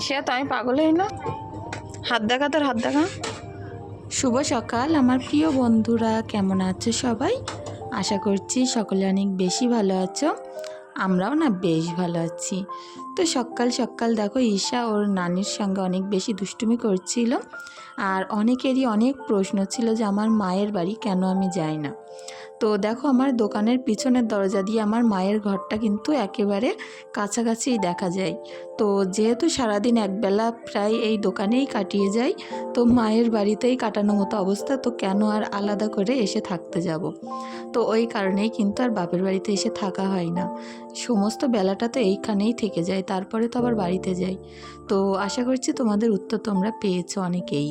সে তো আমি পাগল না। হাত দেখা তোর, হাত দেখা। শুভ সকাল, আমার প্রিয় বন্ধুরা, কেমন আছো সবাই? আশা করছি সকলে অনেক বেশি ভালো আছো, আমরাও না বেশ ভালো আছি। তো সকাল সকাল দেখো, ঈশা ওর নানির সঙ্গে অনেক বেশি দুষ্টুমি করছিল, আর অনেকেরই অনেক প্রশ্ন ছিল যে আমার মায়ের বাড়ি কেন আমি যাই না। তো দেখো আমার দোকানের পিছনের দরজা দিয়ে আমার মায়ের ঘরটা কিন্তু একেবারে কাছাকাছিই দেখা যায়। তো যেহেতু সারাদিন একবেলা প্রায় এই দোকানেই কাটিয়ে যাই, তো মায়ের বাড়িতেই কাটানো মতো অবস্থা, তো কেন আর আলাদা করে এসে থাকতে যাব? তো ওই কারণেই কিন্তু আর বাপের বাড়িতে এসে থাকা হয় না। সমস্ত বেলাটা তো এইখানেই থেকে যায়, তারপরে তো আবার বাড়িতে যাই। তো আশা করছি তোমাদের উত্তর তোমরা পেয়েছ অনেকেই।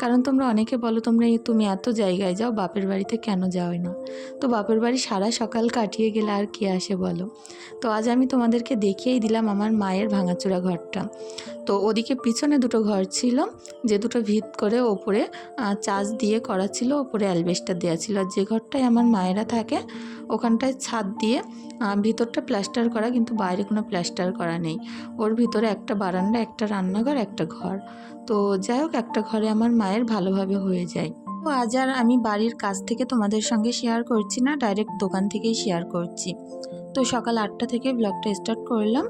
কারণ তোমরা অনেকে বলো, তোমরা তুমি এত জায়গায় যাও, বাপের বাড়িতে কেন যাও না? তো বাপের বাড়ি সারা সকাল কাটিয়ে গেলে আর কে আসে বলো? তো আজ আমি তোমাদেরকে দেখিয়েই দিলাম আমার মায়ের ভাঙাচোরা ঘরটা। তো ওদিকে পিছনে দুটো ঘর ছিল, যে দুটো ভিত করে ওপরে চাষ দিয়ে করা ছিল, ওপরে অ্যালবেস্টার দেওয়া ছিল। আর যে ঘরটায় আমার মায়েরা থাকে ওখানটায় ছাদ দিয়ে ভিতরটা প্লাস্টার করা কিন্তু বাইরে কোনো প্লাস্টার করা নেই। ওর ভিতরে একটা বারান্দা, একটা রান্নাঘর, একটা ঘর। তো যাই হোক, একটা ঘরে আমার মায়ের ভালোভাবে হয়ে যায়। তো আজ আর আমি বাড়ির কাছ থেকে তোমাদের সঙ্গে শেয়ার করছি না ডাইরেক্ট দোকান থেকেই শেয়ার করছি। তো সকাল আটটা থেকে ব্লগটা স্টার্ট করলাম।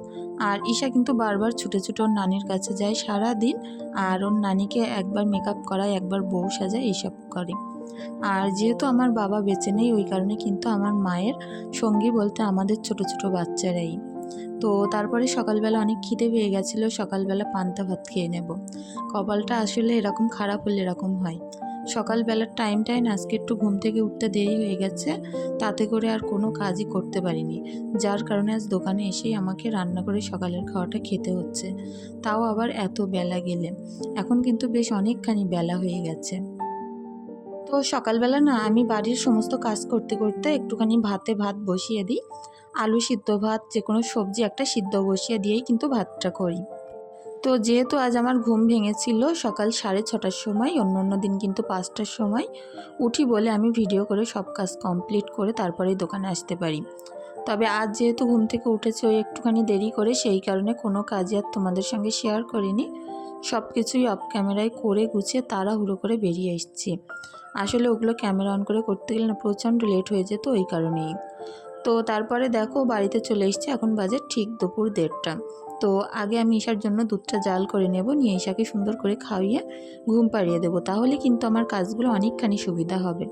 আর ঈশা কিন্তু বারবার ছুটে ছুটে ওর নানির কাছে যায় সারা দিন আর ওর নানিকে একবার মেকআপ করায়, একবার বউ সাজায়, এইসব করে। আর যেহেতু আমার বাবা বেঁচে নেই, ওই কারণে কিন্তু আমার মায়ের সঙ্গী বলতে আমাদের ছোট ছোট বাচ্চারাই। তো তারপরে সকালবেলা অনেক খিদে পেয়ে গেছিল, সকালবেলা পান্তা ভাত খেয়ে নেব। কপালটা আসলে এরকম খারাপ হলে এরকম হয়। সকালবেলার টাইমটাই না, আজকে একটু ঘুম থেকে উঠতে দেরি হয়ে গেছে, তাতে করে আর কোনো কাজই করতে পারিনি। যার কারণে আজ দোকানে এসেই আমাকে রান্না করে সকালের খাওয়াটা খেতে হচ্ছে। তাও আবার এত বেলা গেলে। এখন কিন্তু বেশ অনেকখানি বেলা হয়ে গেছে। তো সকালবেলা না আমি বাড়ির সমস্ত কাজ করতে করতে একটুখানি ভাতে ভাত বসিয়ে দিই। আলু সিদ্ধ ভাত যে কোনো সবজি একটা সিদ্ধ বসিয়ে দিয়েই কিন্তু ভাতটা করি। তো যেহেতু আজ আমার ঘুম ভেঙেছিল, সকাল সাড়ে ছটার সময় অন্য অন্য দিন কিন্তু পাঁচটার সময়, উঠি বলে আমি ভিডিও করে সব কাজ কমপ্লিট করে তারপরেই দোকানে আসতে পারি। তবে আজ যেহেতু ঘুম থেকে উঠেছে, ওই একটুখানি দেরি করে সেই কারণে কোনো কাজই আর তোমাদের সঙ্গে শেয়ার করিনি। সব কিছুই অফ ক্যামেরায় করে গুছিয়ে তাড়াহুড়ো করে বেরিয়ে এসেছি। আসলে ওগুলো ক্যামেরা অন করে করতে গেলে না, প্রচণ্ড লেট হয়ে যেত ওই কারণেই। তো তারপরে দেখো বাড়িতে চলে এসছে, এখন বাজে ঠিক দুপুর দেড়টা। তো আগে আমি ঈশার জন্য দুধটা জাল করে নেব, নিয়ে ঈশাকে সুন্দর করে খাইয়ে ঘুম পাড়িয়ে দেবো। তাহলে কিন্তু আমার কাজগুলো অনেকখানি সুবিধা হবে।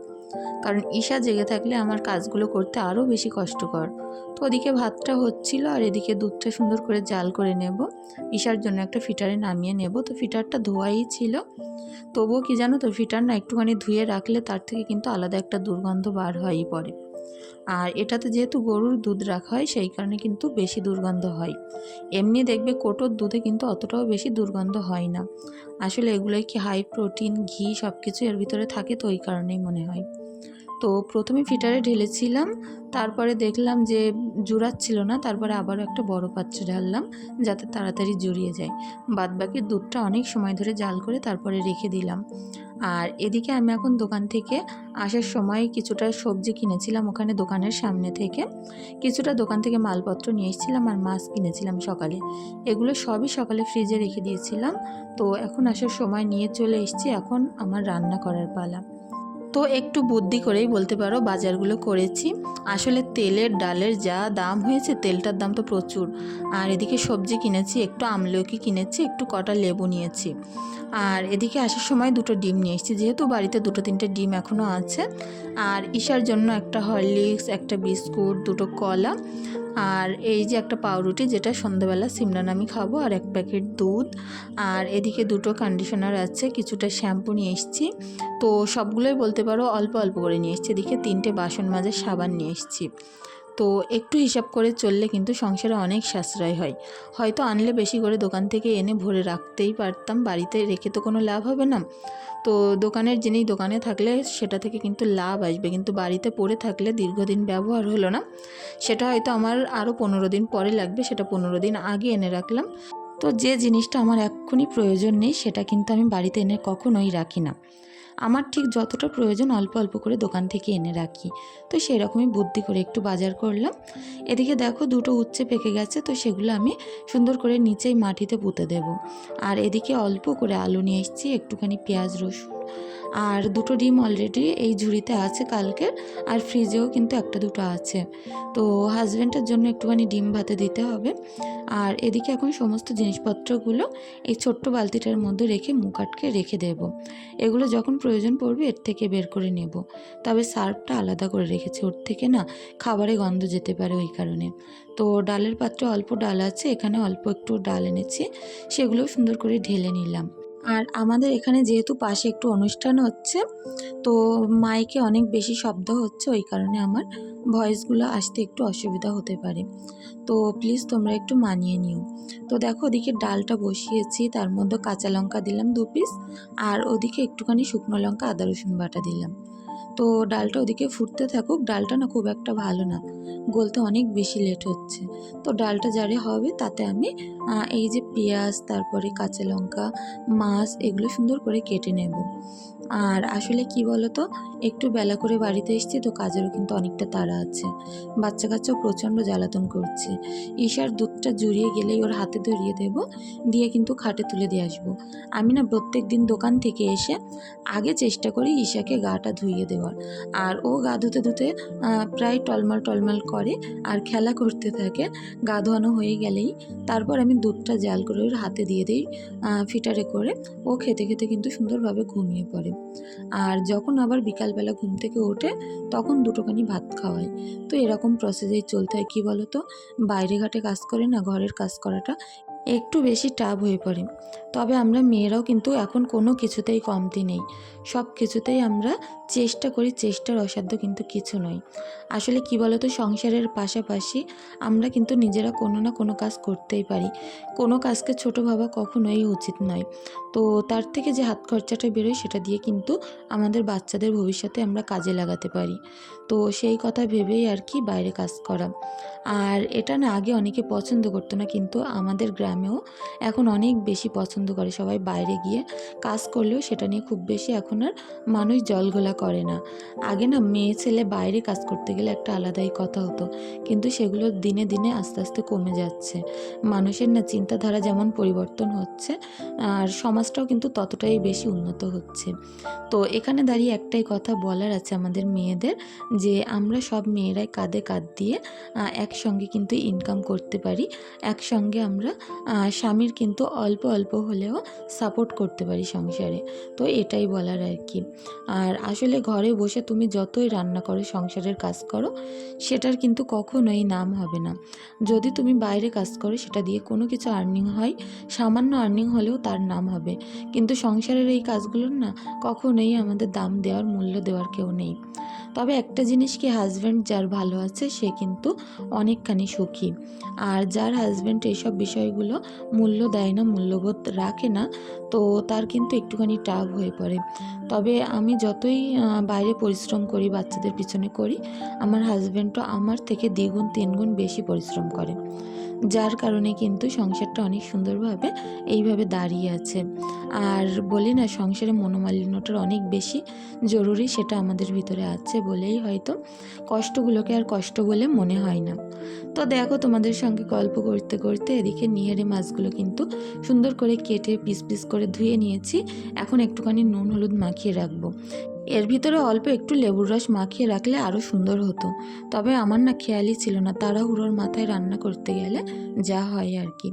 কারণ ঈশা জেগে থাকলে আমার কাজগুলো করতে আরও বেশি কষ্টকর। তো ওদিকে ভাতটা হচ্ছিল আর এদিকে দুধটা সুন্দর করে জাল করে নেব। ঈশার জন্য একটা ফিটারে নামিয়ে নেব। তো ফিটারটা ধোয়াই ছিল। তবুও কি জানো তো, ফিটার না একটুখানি ধুয়ে রাখলে তার থেকে কিন্তু আলাদা একটা দুর্গন্ধ বার হয়ই পড়ে। আর এটাতে যেহেতু গরুর দুধ রাখা হয়, সেই কারণে কিন্তু বেশি দুর্গন্ধ হয়। এমনি দেখবে কোটোর দুধে কিন্তু অতটাও বেশি দুর্গন্ধ হয় না। আসলে এগুলোই কি হাই প্রোটিন ঘি সব কিছু এর ভিতরে থাকে তো ওই কারণেই মনে হয়। তো প্রথমে ফিটারে ঢেলেছিলাম, তারপরে দেখলাম যে জুড়াচ্ছিল না, তারপরে আবারও একটা বড় পাত্রে ঢাললাম যাতে তাড়াতাড়ি জুড়িয়ে যায়। বাদবাকি দুধটা অনেক সময় ধরে জাল করে তারপরে রেখে দিলাম। আর এদিকে আমি এখন দোকান থেকে আসার সময় কিছুটা সবজি কিনেছিলাম ওখানে দোকানের সামনে থেকে। কিছুটা দোকান থেকে মালপত্র নিয়ে এসেছিলাম আর মাছ কিনেছিলাম সকালে। এগুলো সবই সকালে ফ্রিজে রেখে দিয়েছিলাম। তো এখন আসার সময় নিয়ে চলে এসেছি। এখন আমার রান্না করার পালা। তো একটু বুদ্ধি করেই বলতে পারো বাজারগুলো করেছি। আসলে তেলের ডালের যা দাম হয়েছে, তেলটার দাম তো প্রচুর। আর এদিকে সবজি কিনেছি, একটু আমলকি কিনেছি, একটু কটা লেবু নিয়েছি। আর এদিকে আসার সময় দুটো ডিম নিয়ে এসেছি, যেহেতু বাড়িতে দুটো তিনটে ডিম এখনও আছে। আর ঈশার জন্য একটা হরলিক্স, একটা বিস্কুট, দুটো কলা। আর এই যে একটা পাউরুটি, যেটা সন্ধ্যাবেলা সিমরান আমি খাব, আর এক প্যাকেট দুধ। আর এদিকে দুটো কন্ডিশনার আছে, কিছুটা শ্যাম্পু নিয়ে এসেছি। তো সবগুলোই বলতে পারো অল্প অল্প করে নিয়ে এসেছি। এদিকে তিনটে বাসন মাজার সাবান নিয়ে এসেছি। তো একটু হিসাব করে চললে কিন্তু সংসারে অনেক সাশ্রয় হয়। হয়তো আনলে বেশি করে দোকান থেকে এনে ভরে রাখতেই পারতাম, বাড়িতে রেখে তো কোনো লাভ হবে না। তো দোকানের জিনিস দোকানে থাকলে সেটা থেকে কিন্তু লাভ আসবে। কিন্তু বাড়িতে পড়ে থাকলে দীর্ঘদিন ব্যবহার হলো না। সেটা হয়তো আমার আরও পনেরো দিন পরে লাগবে, সেটা পনেরো দিন আগে এনে রাখলাম। তো যে জিনিসটা আমার এক্ষুনি প্রয়োজন নেই, সেটা কিন্তু আমি বাড়িতে এনে কখনোই রাখি না। আমার ঠিক যতটা প্রয়োজন অল্প অল্প করে দোকান থেকে এনে রাখি। তো সেই রকমই বুদ্ধি করে একটু বাজার করলাম। এদিকে দেখো দুটো উচ্ছে পেকে গেছে, তো সেগুলো আমি সুন্দর করে নিচেই মাটিতে পুঁতে দেব। আর এদিকে অল্প করে আলু নিয়ে এসেছি, একটুখানি পেঁয়াজ, রসুন আর দুটো ডিম অলরেডি এই ঝুড়িতে আছে কালকের, আর ফ্রিজেও কিন্তু একটা দুটো আছে। তো হাজব্যান্ডের জন্য একটুখানি ডিম ভাতে দিতে হবে। আর এদিকে এখন সমস্ত জিনিসপত্রগুলো এই ছোট্ট বালতিটার মধ্যে রেখে মুখ আটকে রেখে দেব। এগুলো যখন প্রয়োজন পড়বে এর থেকে বের করে নেব। তবে সার্ফটা আলাদা করে রেখেছি, ওর থেকে না খাবারে গন্ধ যেতে পারে ওই কারণে। তো ডালের পাত্রে অল্প ডাল আছে, এখানে অল্প একটু ডাল এনেছি সেগুলো সুন্দর করে ঢেলে নিলাম। আর আমাদের এখানে যেহেতু পাশে একটু অনুষ্ঠান হচ্ছে, তো মাইকে অনেক বেশি শব্দ হচ্ছে, ওই কারণে আমার ভয়েসগুলো আসতে একটু অসুবিধা হতে পারে। তো প্লিজ তোমরা একটু মানিয়ে নিও। তো দেখো ওদিকে ডালটা বসিয়েছি, তার মধ্যে কাঁচা লঙ্কা দিলাম দু পিস, আর ওদিকে একটুখানি শুকনো লঙ্কা, আদা রসুন বাটা দিলাম। তো ডালটা ওদিকে ফুটতে থাকুক, ডালটা না খুব একটা ভালো না। গলতে অনেক বেশি লেট হচ্ছে। তো ডালটা যারে হবে তাতে আমি এই যে পেঁয়াজ, তারপরে কাঁচা লঙ্কা, মাছ, এগুলো সুন্দর করে কেটে নেব। আর আসলে কি বলতো, একটু বেলা করে বাড়িতে এসেছি তো কাজেরও কিন্তু অনেকটা তাড়া আছে। বাচ্চা কাচ্চাও প্রচণ্ড জ্বালাতন করছে। ঈশার দুধটা জুড়িয়ে গেলেই ওর হাতে ধরিয়ে দেব, দিয়ে কিন্তু খাটে তুলে দিয়ে আসব। আমি না প্রত্যেক দিন দোকান থেকে এসে আগে চেষ্টা করি ঈশাকে গাটা ধুইয়ে দেওয়ার আর ও গা ধুতে ধুতে প্রায় টলমাল টলমাল করে আর খেলা করতে থাকে। গা ধোয়ানো হয়ে গেলেই তারপর আমি দুধটা জাল করে ওর হাতে দিয়ে দিই ফিটারে করে। ও খেতে খেতে কিন্তু সুন্দরভাবে ঘুমিয়ে পড়ে। আর যখন আবার বিকালবেলা ঘুম থেকে ওঠে, তখন দুটোখানি ভাত খাওয়াই। তো এরকম প্রসেসেই চলতে হয়, কী বলো তো বাইরে ঘাটে কাজ করে না, ঘরের কাজ করাটা একটু বেশি টাফ হয়ে পড়ে। তবে আমরা মেয়েরাও কিন্তু এখন কোনো কিছুতেই কমতি নেই। সব কিছুতেই আমরা চেষ্টা করি, চেষ্টার অসাধ্য কিন্তু কিছু নয়। আসলে কি বলতো, সংসারের পাশাপাশি আমরা কিন্তু নিজেরা কোনো না কোনো কাজ করতেই পারি। কোনো কাজকে ছোটো ভাবা কখনোই উচিত নয়। তো তার থেকে যে হাত খরচাটা বেরোয়, সেটা দিয়ে কিন্তু আমাদের বাচ্চাদের ভবিষ্যতে আমরা কাজে লাগাতে পারি। তো সেই কথা ভেবেই আর কি বাইরে কাজ করা। আর এটা না আগে অনেকে পছন্দ করতো না, কিন্তু আমাদের গ্রামেও এখন অনেক বেশি পছন্দ করে সবাই বাইরে গিয়ে কাজ করলেও সেটা নিয়ে খুব বেশি এখন আর মানুষ জলগোলা করে না। আগে না মেয়ে ছেলে বাইরে কাজ করতে গেলে একটা আলাদাই কথা হতো, কিন্তু সেগুলো দিনে দিনে আস্তে আস্তে কমে যাচ্ছে। মানুষের না চিন্তাধারা যেমন পরিবর্তন হচ্ছে, আর সমাজটাও কিন্তু ততটাই বেশি উন্নত হচ্ছে। তো এখানে দাঁড়িয়ে একটাই কথা বলার আছে আমাদের মেয়েদের, যে আমরা সব মেয়েরাই কাঁধে কাঁধ দিয়ে একসঙ্গে কিন্তু ইনকাম করতে পারি, একসঙ্গে আমরা স্বামীর কিন্তু অল্প অল্প হলেও সাপোর্ট করতে পারি সংসারে। তো এটাই বলার আর কি। আর আসলে ঘরে বসে তুমি যতই রান্না করো, সংসারের কাজ করো, সেটার কিন্তু কখনোই নাম হবে না। যদি তুমি বাইরে কাজ করো, সেটা দিয়ে কোনো কিছু আর্নিং হয়, সামান্য আর্নিং হলেও তার নাম হবে। কিন্তু সংসারের এই কাজগুলোর না কখনোই আমাদের দাম দেওয়ার, মূল্য দেওয়ার কেউ নেই। তবে একটা জিনিস কি হাজব্যান্ড যার ভালো আছে, সে কিন্তু অনেকখানি সুখী। আর যার হাজব্যান্ড এইসব বিষয়গুলো মূল্য দেয় না, মূল্যবোধ রাখে না, তো তার কিন্তু একটুখানি টাফ হয়ে পড়ে। তবে আমি যতই বাইরে পরিশ্রম করি, বাচ্চাদের পিছনে করি, আমার হাজব্যান্ডও আমার থেকে দ্বিগুণ, তিনগুণ বেশি পরিশ্রম করে। যার কারণে কিন্তু সংসারটা অনেক সুন্দরভাবে এইভাবে দাঁড়িয়ে আছে। আর বলি না, সংসারে মনোমালিন্যটার অনেক বেশি জরুরি সেটা আমাদের ভিতরে আছে বলেই হয়তো কষ্টগুলোকে আর কষ্ট বলে মনে হয় না। তো দেখো তোমাদের সঙ্গে গল্প করতে করতে এদিকে নিহেরে মাছগুলো কিন্তু সুন্দর করে কেটে পিস পিস করে ধুয়ে নিয়েছি। এখন একটুখানি নুন, হলুদ মাখিয়ে রাখব। এর ভিতরে অল্প একটু লেবুর রস মাখিয়ে রাখলে আরও সুন্দর হতো। তবে আমার না খেয়ালই ছিল না তাড়াহুড়োর মাথায় রান্না করতে গেলে যা হয় আর কি।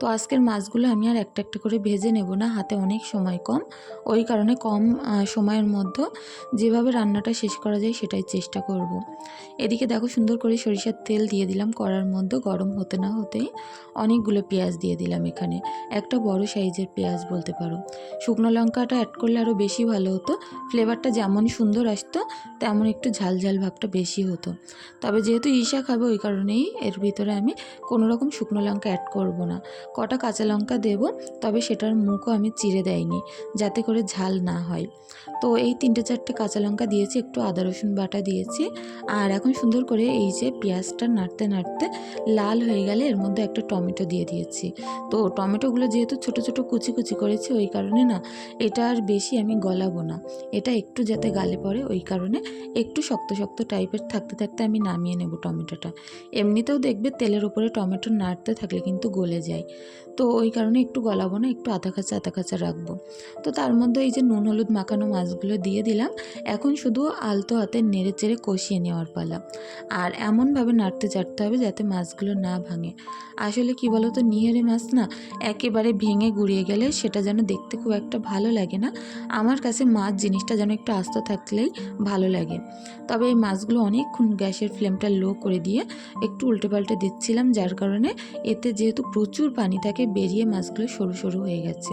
তো আজকের মাছগুলো আমি আর একটা একটা করে ভেজে নেব না, হাতে অনেক সময় কম। ওই কারণে কম সময়ের মধ্যে যেভাবে রান্নাটা শেষ করা যায় সেটাই চেষ্টা করব। এদিকে দেখো সুন্দর করে সরিষার তেল দিয়ে দিলাম কড়ার মধ্যে, গরম হতে না হতেই অনেকগুলো পেঁয়াজ দিয়ে দিলাম এখানে। একটা বড় সাইজের পেঁয়াজ বলতে পারো। শুকনো লঙ্কাটা অ্যাড করলে আরও বেশি ভালো হতো। ফ্লেভারটা কালারটা যেমন সুন্দর আসতো, তেমন একটু ঝাল ঝাল ভাবটা বেশি হতো। তবে যেহেতু ঈশা খাবে ওই কারণেই এর ভিতরে আমি কোনো রকম শুকনো লঙ্কা অ্যাড করব না। কটা কাঁচা লঙ্কা দেবো, তবে সেটার মুখও আমি চিড়ে দেয়নি যাতে করে ঝাল না হয়। তো এই তিনটে চারটে কাঁচা লঙ্কা দিয়েছি, একটু আদা, রসুন বাটা দিয়েছি। আর এখন সুন্দর করে এই যে পেঁয়াজটা নাড়তে নাড়তে লাল হয়ে গেলে এর মধ্যে একটা টমেটো দিয়ে দিয়েছি। তো টমেটোগুলো যেহেতু ছোট ছোট কুচি কুচি করেছি, ওই কারণে না, এটা আর বেশি আমি গলাবো না। এটা একটু যাতে গালে পড়ে, ওই কারণে একটু শক্ত শক্ত টাইপের থাকতে থাকতে আমি নামিয়ে নেব টমেটোটা। এমনিতেও দেখবে তেলের উপরে টমেটো নাড়তে থাকলে কিন্তু গলে যায়। তো ওই কারণে একটু গলাবো না, একটু আধা কাঁচা আধা কাঁচা রাখব। তো তার মধ্যে এই যে নুন, হলুদ মাখানো মাছগুলো দিয়ে দিলাম। এখন শুধু আলতো হাতে নেড়ে চেড়ে কষিয়ে নেওয়ার পালা। আর এমনভাবে নাড়তে, চাড়তে হবে যাতে মাছগুলো না ভাঙে। আসলে কি বলো তো নিয়েরে মাছ না একেবারে ভেঙে গুড়িয়ে গেলে সেটা যেন দেখতে খুব একটা ভালো লাগে না। আমার কাছে মাছ জিনিসটা যেন একটু আস্ত থাকলেই ভালো লাগে। তবে এই মাছগুলো অনেকক্ষণ গ্যাসের ফ্লেমটা লো করে দিয়ে একটু উল্টে পাল্টে দিচ্ছিলাম, যার কারণে এতে যেহেতু প্রচুর পানি থাকে, বেরিয়ে মাছগুলো সরু সরু হয়ে গেছে।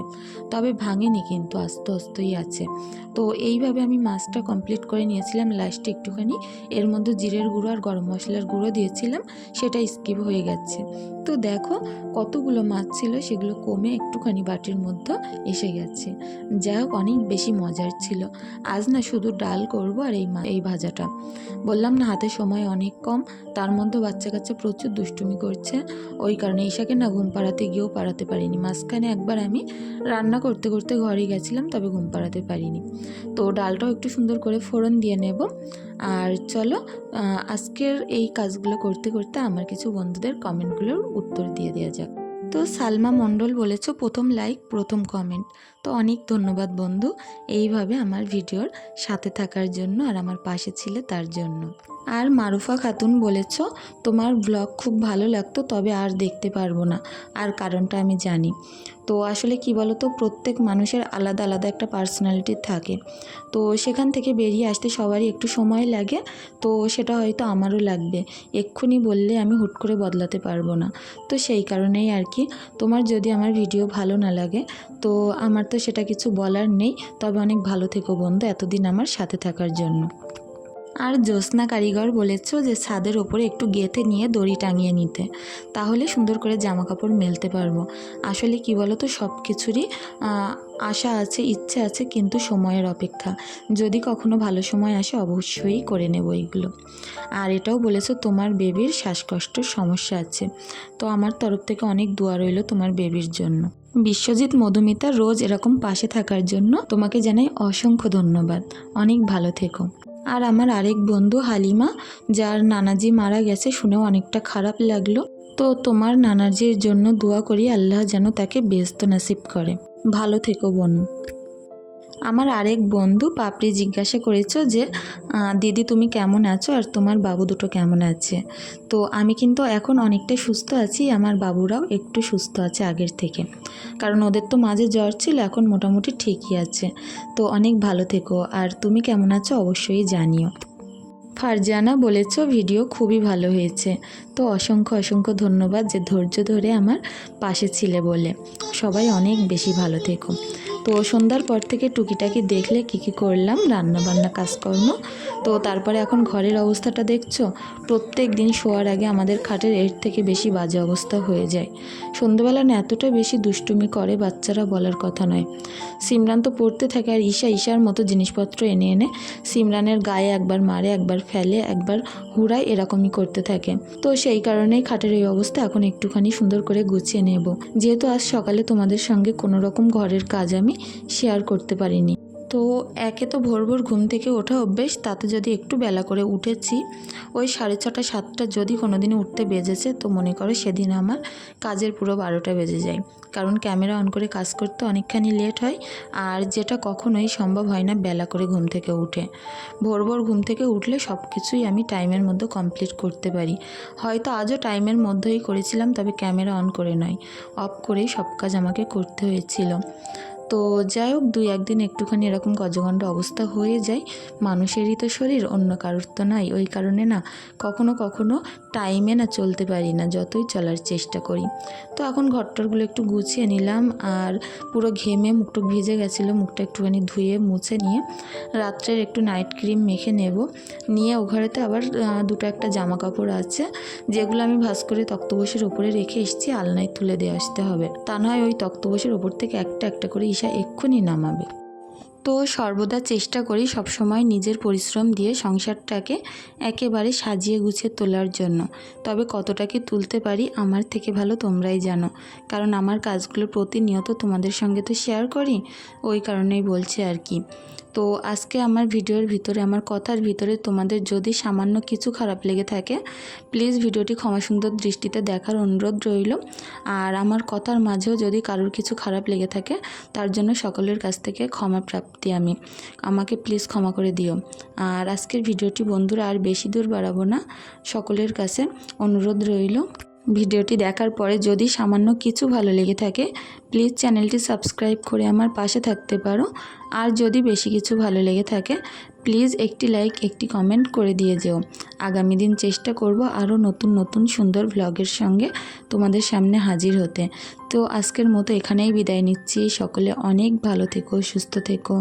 তবে ভাঙেনি কিন্তু, আস্তে আস্তই আছে। তো এইভাবে আমি মাছটা কমপ্লিট করে নিয়েছিলাম লাস্টে একটুখানি। এর মধ্যে জিরের গুঁড়ো আর গরম মশলার গুঁড়ো দিয়েছিলাম, সেটা স্কিপ হয়ে গেছে। তো দেখো কতগুলো মাছ ছিল, সেগুলো কমে একটুখানি বাটির মধ্যে এসে গেছে। যাই হোক, অনেক বেশি মজার ছিল। আজ না শুধু ডাল করব আর এই এই ভাজাটা। বললাম না, হাতে সময় অনেক কম, তার মধ্যে বাচ্চা কাচ্চা প্রচুর দুষ্টুমি করছে। ওই কারণে ঈশাকে না ঘুম পাড়াতে গিয়েও পাড়াতে পারিনি। মাঝখানে একবার আমি রান্না করতে করতে ঘরে গেছিলাম, তবে ঘুম পাড়াতে পারিনি। তো ডালটাও একটু সুন্দর করে ফোড়ন দিয়ে নেব। আর চলো আজকের এই কাজগুলো করতে করতে আমার কিছু বন্ধুদের কমেন্টগুলোর উত্তর দিয়ে দেওয়া যাক। তো সালমা মণ্ডল বলেছ, প্রথম লাইক প্রথম কমেন্ট তো অনেক ধন্যবাদ বন্ধু, এইভাবে আমার ভিডিওর সাথে থাকার জন্য আর আমার পাশে ছিলে তার জন্য। আর মারুফা খাতুন বলেছ, তোমার ব্লগ খুব ভালো লাগতো, তবে আর দেখতে পারব না, আর কারণটা আমি জানি। তো আসলে কি বলো তো প্রত্যেক মানুষের আলাদা আলাদা একটা পার্সোনালিটি থাকে। তো সেখান থেকে বেরিয়ে আসতে সবারই একটু সময় লাগে, তো সেটা হয়তো আমারও লাগবে। এক্ষুনি বললে আমি হুট করে বদলাতে পারব না। তো সেই কারণেই আর কি, তোমার যদি আমার ভিডিও ভালো না লাগে, তো আমার তো সেটা কিছু বলার নেই। তবে অনেক ভালো থেকো বন্ধু, এতদিন আমার সাথে থাকার জন্য। আর জ্যোৎস্না কারিগর বলেছ যে ছাদের ওপরে একটু গেঁথে নিয়ে দড়ি টাঙিয়ে নিতে। তাহলে সুন্দর করে জামা কাপড় মেলতে পারব। আসলে কি বলো তো সব কিছুরই আশা আছে, ইচ্ছে আছে, কিন্তু সময়ের অপেক্ষা। যদি কখনো ভালো সময় আসে, অবশ্যই করে নেব এইগুলো আর এটাও বলেছ তোমার বেবির শ্বাসকষ্টর সমস্যা আছে। তো আমার তরফ থেকে অনেক দোয়া রইল তোমার বেবির জন্য। বিশ্বজিৎ মধুমিতা রোজ এরকম পাশে থাকার জন্য তোমাকে জানাই অসংখ্য ধন্যবাদ। অনেক ভালো থেকো। আর আমার আরেক বন্ধু হালিমা, যার নানাজি মারা গেছে শুনেও অনেকটা খারাপ লাগল। তো তোমার নানাজির জন্য দোয়া করি আল্লাহ যেন তাকে ব্যস্ত নাসিব করে। ভালো থেকো বোন। আমার আরেক বন্ধু পাপড়ি জিজ্ঞাসা করেছ যে দিদি তুমি কেমন আছো আর তোমার বাবু দুটো কেমন আছে? তো আমি কিন্তু এখন অনেকটাই সুস্থ আছি, আমার বাবুরাও একটু সুস্থ আছে আগের থেকে। কারণ ওদের তো মাঝে জ্বর ছিল, এখন মোটামুটি ঠিকই আছে। তো অনেক ভালো থেকো, আর তুমি কেমন আছো অবশ্যই জানিও। ফারজানা বলেছ, ভিডিও খুবই ভালো হয়েছে। তো অসংখ্য অসংখ্য ধন্যবাদ যে ধৈর্য ধরে আমার পাশে ছিলে বলে। সবাই অনেক বেশি ভালো থেকো। তো সন্ধ্যার পর থেকে টুকিটাকি দেখলে কী কী করলাম রান্না বান্না কাজকর্ম। তো তারপরে এখন ঘরের অবস্থাটা দেখছ? প্রত্যেক দিন শোয়ার আগে আমাদের খাটের এর থেকে বেশি বাজে অবস্থা হয়ে যায়। সন্ধ্যেবেলা না এতটা বেশি দুষ্টুমি করে বাচ্চারা বলার কথা নয়। সিমরান তো পড়তে থাকে আর ঈশা ঈশার মতো জিনিসপত্র এনে এনে সিমরানের গায়ে একবার মারে, একবার ফেলে, একবার হুড়ায় এরকমই করতে থাকে। তো সেই কারণেই খাটের এই অবস্থা এখন একটুখানি সুন্দর করে গুছিয়ে নেব। যেহেতু আজ সকালে তোমাদের সঙ্গে কোনো রকম ঘরের কাজ আমি শেয়ার করতে পারিনি। তো একে তো ভোর ভোর ঘুম থেকে ওঠা অভ্যেস, তাতে যদি একটু বেলা করে উঠেছি, ওই সাড়ে ছটা, সাতটা যদি কোনো দিন উঠতে বেজেছে, তো মনে করো সেদিন আমার কাজের পুরো বারোটা বেজে যায়। কারণ ক্যামেরা অন করে কাজ করতে অনেকখানি লেট হয়, আর যেটা কখনোই সম্ভব হয় না বেলা করে ঘুম থেকে উঠে। ভোর ভোর ঘুম থেকে উঠলে সব কিছুই আমি টাইমের মধ্যে কমপ্লিট করতে পারি। হয়তো আজও টাইমের মধ্যেই করেছিলাম, তবে ক্যামেরা অন করে নয়, অফ করেই সব কাজ আমাকে করতে হয়েছিল। তো যাই হোক, দুই একদিন একটুখানি এরকম গজগণ্ড অবস্থা হয়ে যায়, মানুষেরই তো শরীর, অন্য কারোর তো নাই। ওই কারণে না, কখনো কখনো টাইমে না চলতে পারি না, যতই চলার চেষ্টা করি। তো এখন ঘরটরগুলো একটু গুছিয়ে নিলাম, আর পুরো ঘেমে মুখটুক ভিজে গেছিল, মুখটা একটুখানি ধুয়ে মুছে নিয়ে রাত্রের একটু নাইট ক্রিম মেখে নেব। নিয়ে ও ঘরেতে আবার দুটো একটা জামা কাপড় আছে, যেগুলো আমি ভাস করে তক্তবসের ওপরে রেখে এসেছি, আলনায় তুলে দিয়ে আসতে হবে। তা নয়, ওই তক্তবসের ওপর থেকে একটা একটা করে ঈশা এক্ষুনি নামাবে। তো সর্বদা চেষ্টা করি সবসময় নিজের পরিশ্রম দিয়ে সংসারটাকে একেবারে সাজিয়ে গুছিয়ে তোলার জন্য। তবে কতটা কি তুলতে পারি আমার থেকে ভালো তোমরাই জানো। কারণ আমার কাজগুলো প্রতিনিয়ত তোমাদের সঙ্গে তো শেয়ার করি। ওই কারণেই বলছি আর কি। তো আজকে আমার ভিডিওর ভিতরে, আমার কথার ভিতরে তোমাদের যদি সামান্য কিছু খারাপ লেগে থাকে প্লিজ ভিডিওটি ক্ষমা সুন্দর দৃষ্টিতে দেখার অনুরোধ রইল। আর আমার কথার মাঝেও যদি কারোর কিছু খারাপ লেগে থাকে, তার জন্য সকলের কাছ থেকে ক্ষমা প্রাপ্তি আমি। আমাকে প্লিজ ক্ষমা করে দিও। আর আজকের ভিডিওটি বন্ধুরা আর বেশি দূর বাড়াবো না। সকলের কাছে অনুরোধ রইল। ভিডিওটি দেখার পরে যদি সামান্য কিছু ভালো লেগে থাকে প্লিজ চ্যানেলটি সাবস্ক্রাইব করে আমার পাশে থাকতে পারো। আর যদি বেশি কিছু ভালো লেগে থাকে প্লিজ একটি লাইক একটি কমেন্ট করে দিয়ে যেও। আগামী দিন চেষ্টা করব আরও নতুন নতুন সুন্দর ভ্লগের সঙ্গে তোমাদের সামনে হাজির হতে। তো আজকের মতো এখানেই বিদায় নিচ্ছি। সকলে অনেক ভালো থেকো, সুস্থ থেকো।